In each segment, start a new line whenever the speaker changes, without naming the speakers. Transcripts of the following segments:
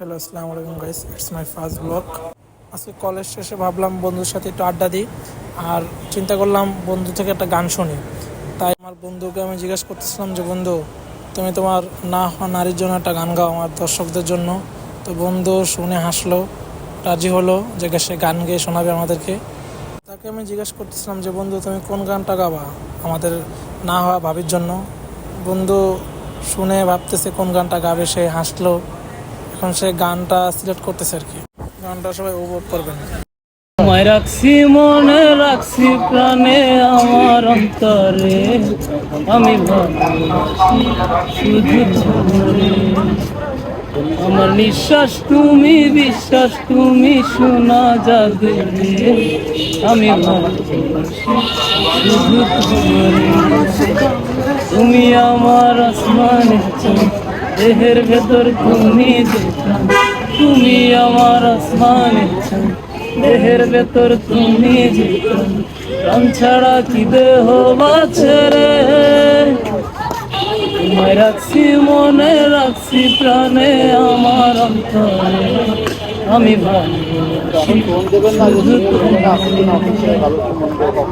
Hello, আসসালামু আলাইকুম guys it's my first blog আজকে কলেজ শেষে ভাবলাম বন্ধুর সাথে একটু আড্ডা দিই, আর চিন্তা করলাম বন্ধু থেকে একটা গান শুনি। তাই আমার বন্ধুকে আমি জিজ্ঞেস করতেছিলাম যে, বন্ধু, তুমি তোমার না হওয়া নারীর জন্য একটা গান গাও আমার দর্শকদের জন্য। তো বন্ধু শুনে হাসলো, রাজি হলো যে সে গান গেয়ে শোনাবে আমাদেরকে। তাকে আমি জিজ্ঞেস করতেছিলাম যে, বন্ধু, তুমি কোন গানটা গাবা আমাদের না হওয়া ভাবির জন্য? বন্ধু শুনে ভাবতেছে কোন গানটা গাবে, সে হাসলো। এখন সে গানটা সিলেক্ট করতেছে আর কি। গানটা সবাই উপভোগ করবেন।
তোমায় রাখছি, মনে রাখছি, প্রাণে আমার অন্তরে। আমি আমার নিঃশ্বাস, তুমি বিশ্বাস, তুমি শোনা যাবে। আমি শুধু তুমি আমার আসমানে দেহের ভেতর তুমি তুমি আমার আসমানে দেহের ভেতর তুমি প্রাণ ছাড়া কি দেহ বাছে রে? তোমায় রাখছি, মনে রাখছি, প্রাণে আমার অন্তরে। আমি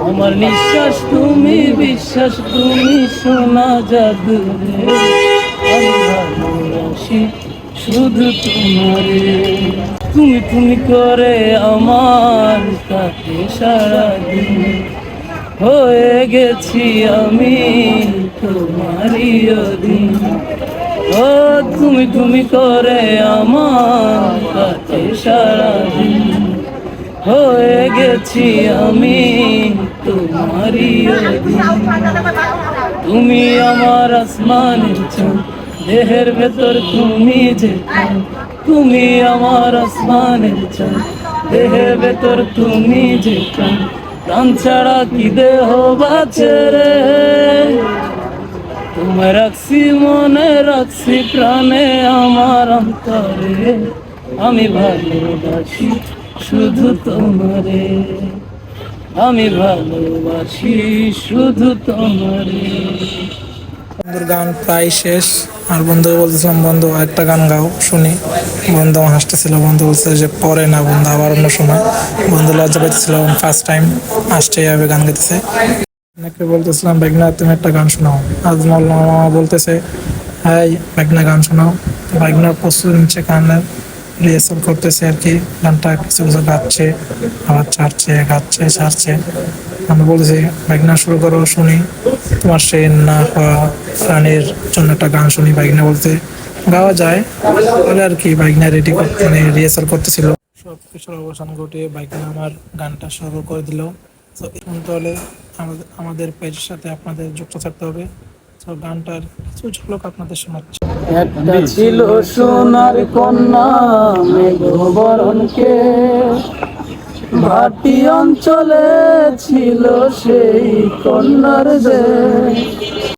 আমার নিঃশ্বাস তুমি, বিশ্বাস তুমি শোনা যাদু আমি ভালোবাসি শুধু তোমারে। তুমি তুমি করে আমার কাছে সারাদিন হয়ে গেছি আমি তোমারই অধীন। ও, তুমি তুমি করে আমার কাছে সারাদিন হয়ে গেছি আমি তোমারই অধীন। তুমি আমার আসমানের চাঁদ দেহের ভেতর তুমি যে তুমি আমার আসমানের চাঁদ। দেহের ভেতর তুমি যে। প্রাণ ছাড়া কি দেহ বাঁচে রে? তোমায় রাখছি, মনে রাখছি, প্রাণে আমার অন্তরে। আমি ভালোবাসি শুধু তোমারে। আমি ভালোবাসি শুধু তোমারে।
বন্ধুর গান প্রায় শেষ। আর বন্ধুকে বলতেছিলাম, বন্ধু একটা গান গাও, শুনি। বন্ধু আমার হাসতেছিল, বন্ধু বলছে যে, পরে না বন্ধু, আবার অন্য সময়। বন্ধু লজ্জা পাইতেছিল ফার্স্ট টাইম আসছে, এইভাবে গান গাইতেছে। অনেকে বলতেছিলাম বেগনা তুমি একটা গান শোনাও। আজ মামা বলতেছে হ্যাঁ বেগনা গান শোনাও। বেগনা প্রস্তুত নিচ্ছে গানের রিহার্সাল করতেছে আর কি। গানটা কিছু কিছু গাচ্ছে, আবার ছাড়ছে, গাচ্ছে ছাড়ছে আমি বলতেছি বাইকনা শুরু করো, শুনি। সে না হওয়া প্রাণীর জন্য একটা গান শুনি বাইকনা বলতে গাওয়া যায়। বলে আর কি বাইকনা রেডি মানে রিহার্সাল করতেছিল। সব কিছুর অবসান ঘটিয়ে বাইকনা আমার গানটা শুরু করে দিল। তো শুনতে হলে আমাদের আমাদের পেজের সাথে আপনাদের যুক্ত থাকতে হবে। তো গানটার কিছু আপনাদের শোনাচ্ছি।
একটা ছিল সোনার কন্যা মেঘবরণকে ভাটি অঞ্চলে ছিল সেই কন্যার দেশ